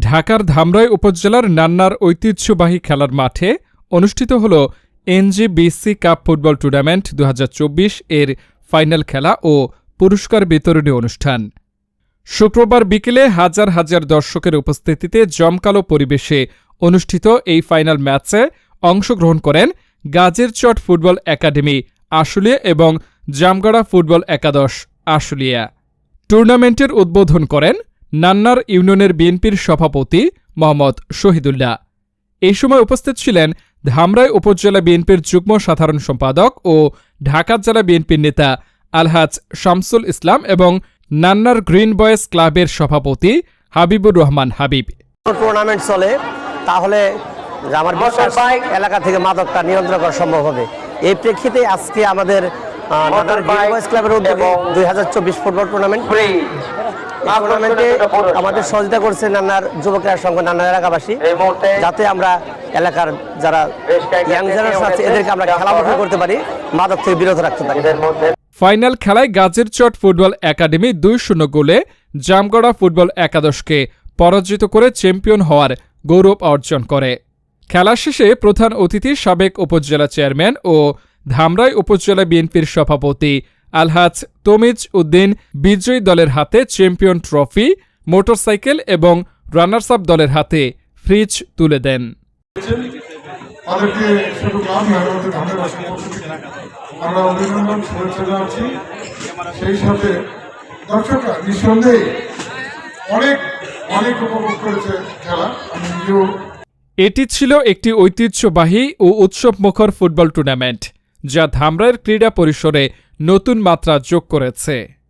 ঢাকার ধামরাই উপজেলার নান্নার ঐতিহ্যবাহী খেলার মাঠে অনুষ্ঠিত হল এনজিবিসি কাপ ফুটবল টুর্নামেন্ট দু হাজার চব্বিশ এর ফাইনাল খেলা ও পুরস্কার বিতরণী অনুষ্ঠান। শুক্রবার বিকেলে হাজার হাজার দর্শকের উপস্থিতিতে জমকালো পরিবেশে অনুষ্ঠিত এই ফাইনাল ম্যাচে অংশগ্রহণ করেন গাজের চট ফুটবল একাডেমি আশুলিয়া এবং জামগড়া ফুটবল একাদশ আশুলিয়া। টুর্নামেন্টের উদ্বোধন করেন নান্নার ইউনিয়নের বিএনপির সভাপতি মোহাম্মদ শহীদুল্লাহ। এই সময় উপস্থিত ছিলেন ধামরাই উপজেলা বিএনপির যুগ্ম সাধারণ সম্পাদক ও ঢাকা জেলা বিএনপির নেতা আলহাজ শামসুল ইসলাম এবং নান্নার গ্রিন বয়েজ ক্লাবের সভাপতি হাবিবুর রহমান হাবিব। টুর্নামেন্ট চলে তাহলে আমার বিশ্বাস এলাকা থেকে মাদকটা নিয়ন্ত্রণ করা সম্ভব হবে। এই প্রেক্ষিতে আজকে আমাদের আহ, গ্রিন বয়েজ ক্লাবের উদ্যোগে দুই হাজার চব্বিশ ফুটবল টুর্নামেন্ট এই টুর্নামেন্টে আমাদের সহযোগিতা করছে নানার যুবকের সঙ্গে নানার এলাকাবাসী। যাতে আমরা এলাকার যারা ইয়াং জেনারেশন আছে এদেরকে আমরা খেলামুখী করতে পারি মাদক থেকে বিরত রাখতে পারি। ফাইনাল খেলায় গাজীর চট ফুটবল একাডেমি দুই শূন্য গোলে জামগড়া ফুটবল একাদশকে পরাজিত করে চ্যাম্পিয়ন হওয়ার গৌরব অর্জন করে। খেলা শেষে প্রধান অতিথি সাবেক উপজেলা চেয়ারম্যান ও ধামরাই উপজেলা বিএনপির সভাপতি আলহাজ তমিজ উদ্দিন বিজয়ী দলের হাতে চ্যাম্পিয়ন ট্রফি মোটরসাইকেল এবং রানার্স আপ দলের হাতে ফ্রিজ তুলে দেন। তাদেরকে শুধু ক্লাব নয় আমাদের ধানের বাসন আমরা অভিনন্দন শুভেচ্ছা জানাচ্ছি। সেই সাথে দর্শকরা নিঃসন্দেহে অনেক অনেক উপভোগ করেছে খেলা। আমি নিজেও এটি ছিল একটি ঐতিহ্যবাহী ও উৎসবমুখর ফুটবল টুর্নামেন্ট যা ধামরাইয়ের ক্রীড়া পরিসরে নতুন মাত্রা যোগ করেছে।